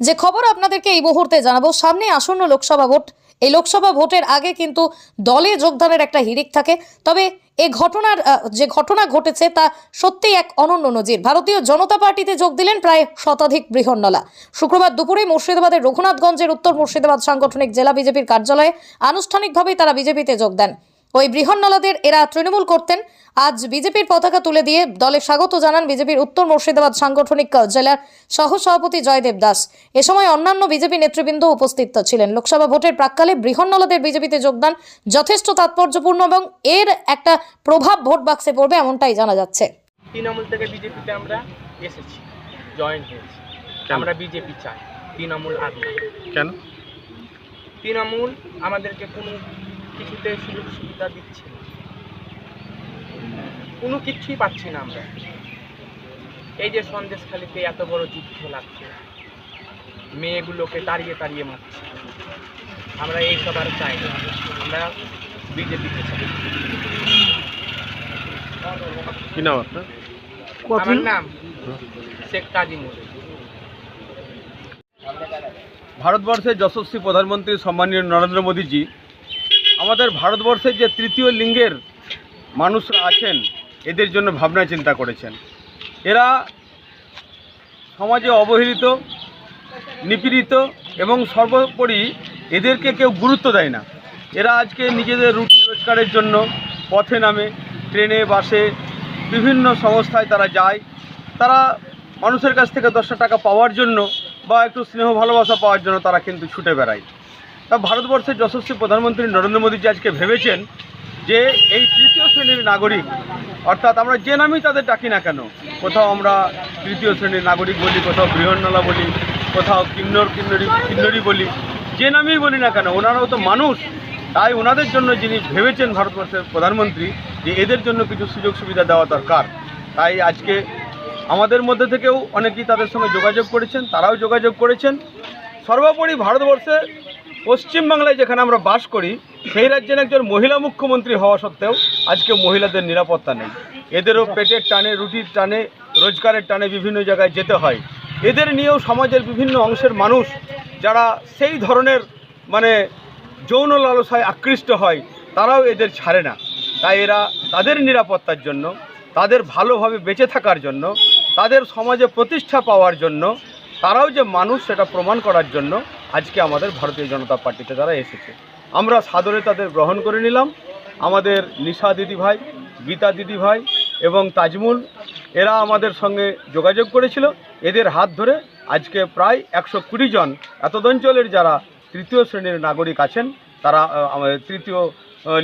যে খবর আপনাদেরকে এই মুহূর্তে জানাব সামনে আসন্ন লোকসভা ভোট। এই লোকসভা ভোটের আগে কিন্তু দলে যোগদানের একটা হিড়িক থাকে। তবে এ ঘটনার যে ঘটনা ঘটেছে তা সত্যিই এক অনন্য নজির। ভারতীয় জনতা পার্টিতে যোগ দিলেন প্রায় শতাধিক বৃহন্নলা। শুক্রবার দুপুরে মুর্শিদাবাদের রঘুনাথগঞ্জের উত্তর মুর্শিদাবাদ সাংগঠনিক জেলা বিজেপির কার্যালয়ে আনুষ্ঠানিকভাবেই তারা বিজেপিতে যোগ দেন। ওই বৃহন্নলাদের এরা তৃণমূল করতেন। আজ বিজেপির পতাকা তুলে দিয়ে দলে স্বাগত জানান বিজেপির উত্তর মুর্শিদাবাদ সাংগঠনিক জেলার সহ সভাপতি জয়দেব দাস। এ সময় অন্যান্য বিজেপি নেতৃবৃন্দ উপস্থিত ছিলেন। লোকসভা ভোটের প্রাককালে বৃহন্নলাদের বিজেপিতে যোগদান যথেষ্ট তাৎপর্যপূর্ণ এবং এর একটা প্রভাব ভোট বাক্সে পড়বে এমনটাই জানা যাচ্ছে। তৃণমূল থেকে বিজেপিতে আমরা এসেছি জয়েন হয়েছি। আমরা বিজেপি চাই তৃণমূল না। কেন? তৃণমূল আমাদেরকে কোনো কিছুতে সুযোগ সুবিধা দিচ্ছে না। কোনো কিছুই পাচ্ছি না আমরা। এই যে সন্দেশখালিতে এত বড় যুদ্ধ লাগছে মেয়েগুলোকে তাড়িয়ে তাড়িয়ে মারছে। আমরা এইসব আর চাই না। আমরা বিজেপিতে চাই। কি নাম আপনার? আমার নাম শেখ ভারতবর্ষের যশস্বী প্রধানমন্ত্রী সম্মানীয় নরেন্দ্র মোদীজি আমাদের ভারতবর্ষের যে তৃতীয় লিঙ্গের মানুষরা আছেন, এদের জন্য ভাবনা চিন্তা করেছেন। এরা সমাজে অবহেলিত, নিপীড়িত এবং সর্বোপরি এদেরকে কেউ গুরুত্ব দেয় না। এরা আজকে নিজেদের রুটি রোজগারের জন্য পথে নামে, ট্রেনে, বাসে, বিভিন্ন সংস্থায় তারা যায়। তারা মানুষের কাছ থেকে দশটা টাকা পাওয়ার জন্য বা একটু স্নেহ ভালোবাসা পাওয়ার জন্য তারা কিন্তু ছুটে বেড়ায়। ভারতবর্ষের যশস্বী প্রধানমন্ত্রী নরেন্দ্র মোদীজি আজকে ভেবেছেন যে এই তৃতীয় শ্রেণির নাগরিক, অর্থাৎ আমরা যে নামেই তাদের ডাকি না কেন, কোথাও আমরা তৃতীয় শ্রেণির নাগরিক বলি, কোথাও বৃহন্নলা বলি, কোথাও কিন্নর কিন্নরি কিন্নরি বলি, যে নামেই বলি না কেন, ওনারাও তো মানুষ। তাই ওনাদের জন্য যিনি ভেবেছেন ভারতবর্ষের প্রধানমন্ত্রী, যে এদের জন্য কিছু সুযোগ সুবিধা দেওয়া দরকার। তাই আজকে আমাদের মধ্যে থেকেও অনেকেই তাদের সঙ্গে যোগাযোগ করেছেন, তারাও যোগাযোগ করেছেন। সর্বোপরি ভারতবর্ষে পশ্চিমবাংলায় যেখানে আমরা বাস করি, সেই রাজ্যের একজন মহিলা মুখ্যমন্ত্রী হওয়া সত্ত্বেও আজকে মহিলাদের নিরাপত্তা নেই। এদেরও পেটের টানে, রুটির টানে, রোজগারের টানে বিভিন্ন জায়গায় যেতে হয়। এদের নিয়েও সমাজের বিভিন্ন অংশের মানুষ যারা সেই ধরনের মানে যৌন লালসায় আকৃষ্ট হয়, তারাও এদের ছাড়ে না। তাই এরা তাদের নিরাপত্তার জন্য, তাদের ভালোভাবে বেঁচে থাকার জন্য, তাদের সমাজে প্রতিষ্ঠা পাওয়ার জন্য, তারাও যে মানুষ সেটা প্রমাণ করার জন্য আজকে আমাদের ভারতীয় জনতা পার্টিতে তারা এসেছে। আমরা সাদরে তাদের গ্রহণ করে নিলাম। আমাদের নিশা দিদি ভাই গীতা দিদি ভাই এবং তাজমুল এরা আমাদের সঙ্গে যোগাযোগ করেছিল। এদের হাত ধরে আজকে প্রায় একশো কুড়ি জন এতদ অঞ্চলের যারা তৃতীয় শ্রেণির নাগরিক আছেন তারা আমাদের তৃতীয়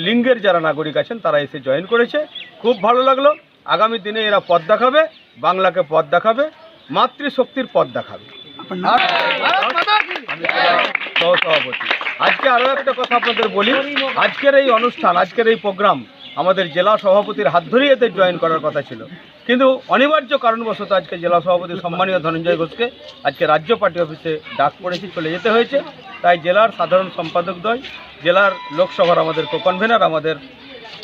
লিঙ্গের যারা নাগরিক আছেন তারা এসে জয়েন করেছে। খুব ভালো লাগল। আগামী দিনে এরা পথ দেখাবে বাংলাকে পথ দেখাবে মাতৃশক্তির পথ দেখাবে। সহসভাপতি। আজকে আরও একটা কথা আপনাদের বলি। আজকের এই অনুষ্ঠান, আজকের এই প্রোগ্রাম আমাদের জেলা সভাপতির হাত ধরেই এতে জয়েন করার কথা ছিল। কিন্তু অনিবার্য কারণবশত আজকে জেলা সভাপতি সম্মানীয় ধনঞ্জয় ঘোষকে আজকে রাজ্য পার্টি অফিসে ডাক পড়েছি, চলে যেতে হয়েছে। তাই জেলার সাধারণ সম্পাদক সম্পাদকদ্বয় জেলার লোকসভার আমাদের কো-কনভেনার আমাদের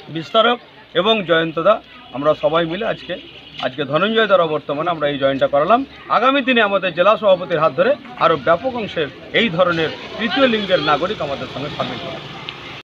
বিস্তারক এবং জয়ন্তদা, আমরা সবাই মিলে আজকে আজকে ধনঞ্জয় দ্বারা বর্তমানে আমরা এই জয়েনটা করালাম। আগামী দিনে আমাদের জেলা সভাপতির হাত ধরে আরও ব্যাপক অংশের এই ধরনের তৃতীয় লিঙ্গের নাগরিক আমাদের সঙ্গে সামিল হবে।